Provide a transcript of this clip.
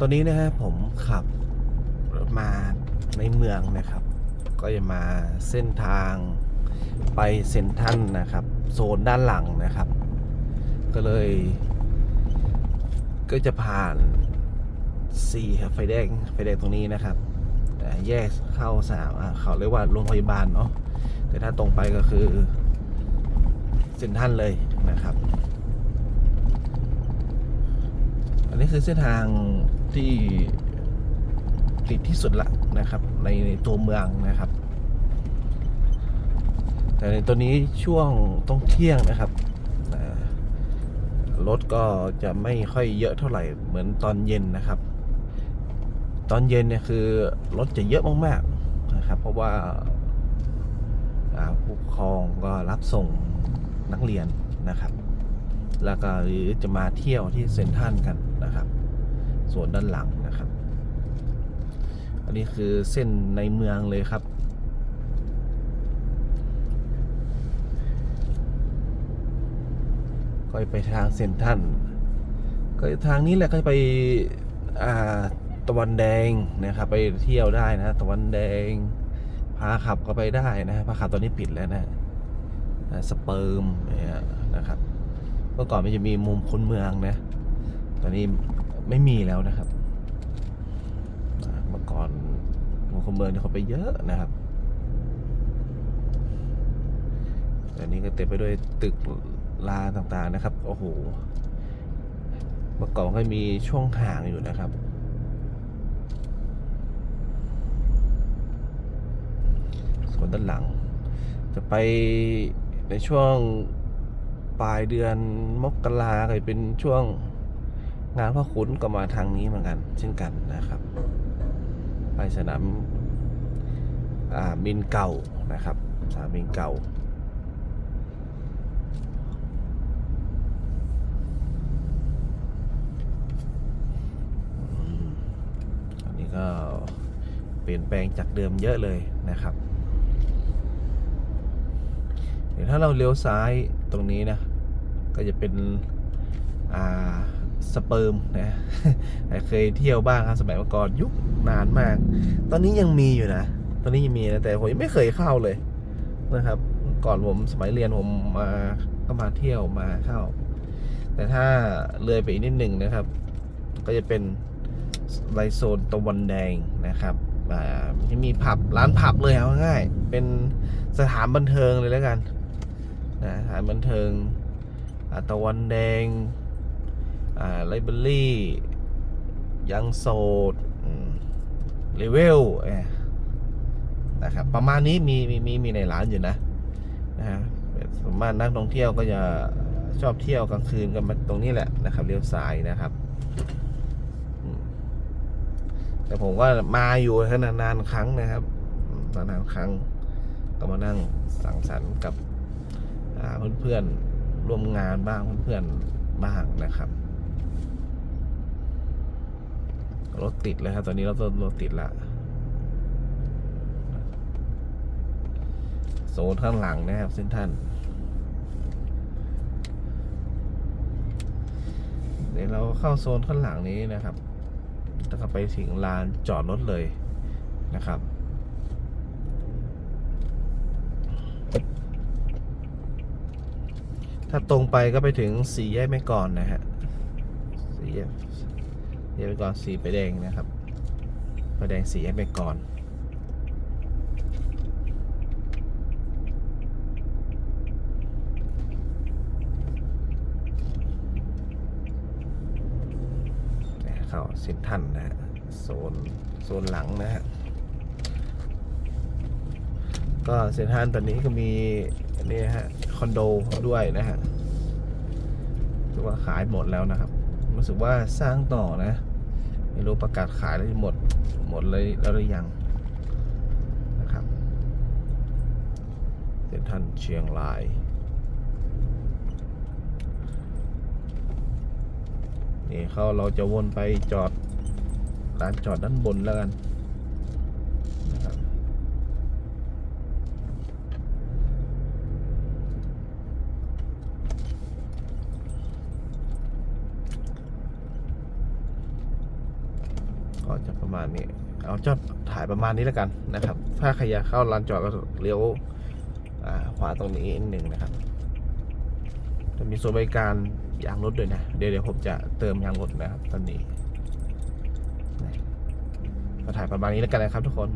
ตอนนี้นะฮะผมขับรถมาในเมืองนะครับ ก็จะมาเส้นทางไปเซนทันนะครับ โซนด้านหลังนะครับ ก็เลย ก็จะผ่านสี่ครับไฟแดงไฟแดงตรงนี้นะครับแต่แยกเข้าสามเขาเรียกว่าโรงพยาบาลเนาะแต่ถ้าตรงไปก็คือเซนทันเลยนะครับ อันนี้คือเส้นทาง ที่ติดที่สุดละนะครับ ในในตัวเมืองนะครับ แต่ในตัวนี้ช่วงต้องเที่ยงนะครับรถก็จะไม่ค่อยเยอะเท่าไหร่เหมือนตอนเย็นนะครับ ตอนเย็นเนี่ยคือรถจะเยอะมากๆนะครับ เพราะว่าอ่าผู้ปกครองก็รับส่งนักเรียนนะครับ แล้วก็หรือจะมาเที่ยวที่เซ็นทรัลกันนะครับ ส่วนด้านหลังนะครับ อันนี้คือเส้นในเมืองเลยครับ ก็ไปทางเซ็นทรัลก็ทางนี้แหละก็ไปตะวันแดงนะครับ ไปเที่ยวได้นะ ตะวันแดง พาขับก็ไปได้นะพาขับตอนนี้ปิดแล้วนะสเปิร์มเนี่ยนะครับ เมื่อก่อนมันจะมีมุมคนเมืองนะ ตอนนี้ ไม่มีแล้วนะครับอ่าเมื่อก่อนมุมคนเมืองเนี่ยเขาไปเยอะนะครับแต่นี้ก็เต็มไปด้วยตึกลาต่างๆนะครับ โอ้โห เมื่อก่อนก็มีช่วงห่างอยู่นะครับ ส่วนด้านหลัง จะไปในช่วงปลายเดือนมกราก็เป็นช่วง งานพ่อขุนก็มาทางนี้เหมือนกัน เช่นกันนะครับ ไปสนามบินเก่านะครับสนามบินเก่าอันนี้ก็เปลี่ยนแปลงจากเดิมเยอะเลยนะครับเดี๋ยวถ้าเราเลี้ยวซ้ายตรงนี้นะ ก็จะเป็นอ่า สเปิร์มนะเคยเที่ยวบ้างครับสมัยเมื่อก่อนยุคนานมาก ตอนนี้ยังมีอยู่นะ ตอนนี้ยังมีนะแต่ผมยังไม่เคยเข้าเลยนะครับ ก่อนผมสมัยเรียนผมมาก็มาเที่ยวมาเข้า แต่ถ้าเลยไปอีกนิดหนึ่งนะครับ ก็จะเป็นไลโซนตะวันแดงนะครับอ่าจะมีผับร้านผับเลยเอาง่าย เป็นสถานบันเทิงเลยแล้วกันนะสถานบันเทิงตะวันแดง อ่าไลบรารียังโสดเลเวลนะครับ ประมาณนี้มีมีมีมีในร้านอยู่นะนะฮะส่วนมากนักท่องเที่ยวก็จะชอบเที่ยวกลางคืนกันมาตรงนี้แหละนะครับเลี้ยวซ้ายนะครับแต่ผมก็มาอยู่แค่นานๆครั้งนะครับนานๆครั้ง ก็มานั่งสังสรรค์กับเพื่อนๆร่วมงานบ้างเพื่อนๆบ้างนะครับ รถติดเลยครับตอนนี้รถรถติดละโซนข้างหลังนะครับเส้นท่านเดี๋ยวเราเข้าโซนข้างหลังนี้นะครับแล้วก็ไปถึงลานจอดรถเลยนะครับถ้าตรงไปก็ไปถึงสี่แยกไม่ก่อนนะฮะสี่แยก สี่แยกไม่ก่อนสีไฟแดงนะครับไฟแดงสี่แยกไม่ก่อนเข้าเซ็นทันนะฮะโซนโซนหลังนะฮะก็เซ็นทรัลตอนนี้ก็มีนี่นะฮะคอนโดด้วยนะฮะรู้ว่าขายหมดแล้วนะครับ รู้สึกว่าสร้างต่อนะ ไม่รู้ประกาศขายแล้วหมด หมดเลยแล้วหรือยังนะครับเซ็นทันเชียงรายนี่เขาเราจะวนไปจอดร้านจอดด้านบนแล้วกันนะครับ น ก็จะประมาณนี้ เอาจะถ่ายประมาณนี้แล้วกันนะครับ ถ้าใครอยากเข้าลานจอดก็เลี้ยวขวาตรงนี้นิดหนึ่งนะครับ จะมีส่วนบริการยางรถด้วยนะ เดี๋ยวเดี๋ยวผมจะเติมยางรถนะครับ ตอนนี้ก็ถ่ายประมาณนี้แล้วกันนะครับทุกคน